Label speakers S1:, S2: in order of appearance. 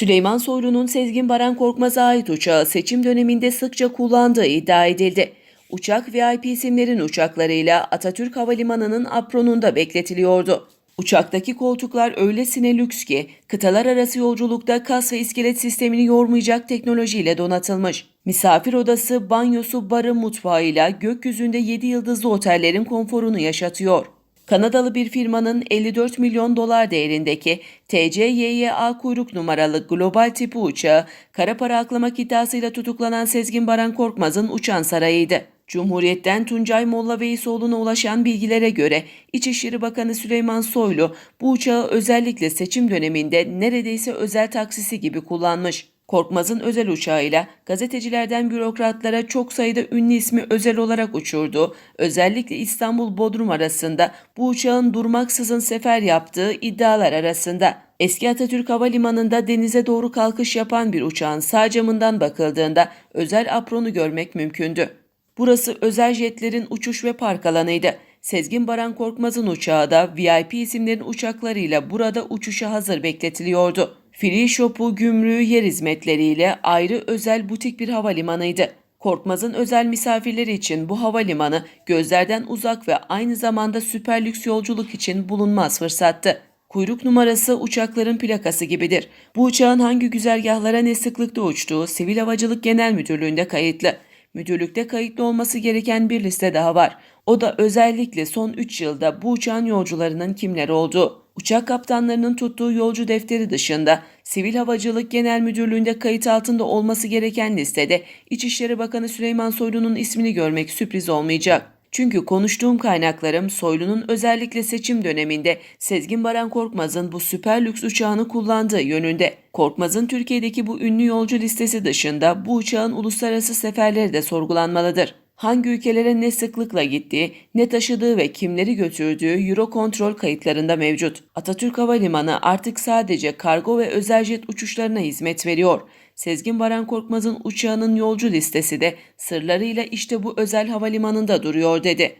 S1: Süleyman Soylu'nun Sezgin Baran Korkmaz'a ait uçağı seçim döneminde sıkça kullandığı iddia edildi. Uçak VIP isimlerin uçaklarıyla Atatürk Havalimanı'nın apronunda bekletiliyordu. Uçaktaki koltuklar öylesine lüks ki kıtalar arası yolculukta kas ve iskelet sistemini yormayacak teknolojiyle donatılmış. Misafir odası, banyosu, barı, mutfağıyla gökyüzünde 7 yıldızlı otellerin konforunu yaşatıyor. Kanadalı bir firmanın 54 milyon dolar değerindeki TCYYA kuyruk numaralı global tipi uçağı kara para aklamak iddiasıyla tutuklanan Sezgin Baran Korkmaz'ın uçan sarayıydı. Cumhuriyet'ten Tuncay Molla Veysoğlu'na ulaşan bilgilere göre İçişleri Bakanı Süleyman Soylu bu uçağı özellikle seçim döneminde neredeyse özel taksisi gibi kullanmış. Korkmaz'ın özel uçağıyla gazetecilerden bürokratlara çok sayıda ünlü ismi özel olarak uçurduğu, özellikle İstanbul Bodrum arasında bu uçağın durmaksızın sefer yaptığı iddialar arasında. Eski Atatürk Havalimanı'nda denize doğru kalkış yapan bir uçağın sağ camından bakıldığında özel apronu görmek mümkündü. Burası özel jetlerin uçuş ve park alanıydı. Sezgin Baran Korkmaz'ın uçağı da VIP isimlerin uçaklarıyla burada uçuşa hazır bekletiliyordu. Free Shop'u, gümrüğü, yer hizmetleriyle ayrı özel butik bir havalimanıydı. Korkmaz'ın özel misafirleri için bu havalimanı gözlerden uzak ve aynı zamanda süper lüks yolculuk için bulunmaz fırsattı. Kuyruk numarası uçakların plakası gibidir. Bu uçağın hangi güzergahlara ne sıklıkta uçtuğu Sivil Havacılık Genel Müdürlüğü'nde kayıtlı. Müdürlükte kayıtlı olması gereken bir liste daha var. O da özellikle son 3 yılda bu uçağın yolcularının kimler olduğu. Uçak kaptanlarının tuttuğu yolcu defteri dışında Sivil Havacılık Genel Müdürlüğü'nde kayıt altında olması gereken listede İçişleri Bakanı Süleyman Soylu'nun ismini görmek sürpriz olmayacak. Çünkü konuştuğum kaynaklarım Soylu'nun özellikle seçim döneminde Sezgin Baran Korkmaz'ın bu süper lüks uçağını kullandığı yönünde. Korkmaz'ın Türkiye'deki bu ünlü yolcu listesi dışında bu uçağın uluslararası seferleri de sorgulanmalıdır. Hangi ülkelere ne sıklıkla gittiği, ne taşıdığı ve kimleri götürdüğü Eurocontrol kayıtlarında mevcut. Atatürk Havalimanı artık sadece kargo ve özel jet uçuşlarına hizmet veriyor. Sezgin Baran Korkmaz'ın uçağının yolcu listesi de sırlarıyla işte bu özel havalimanında duruyor dedi.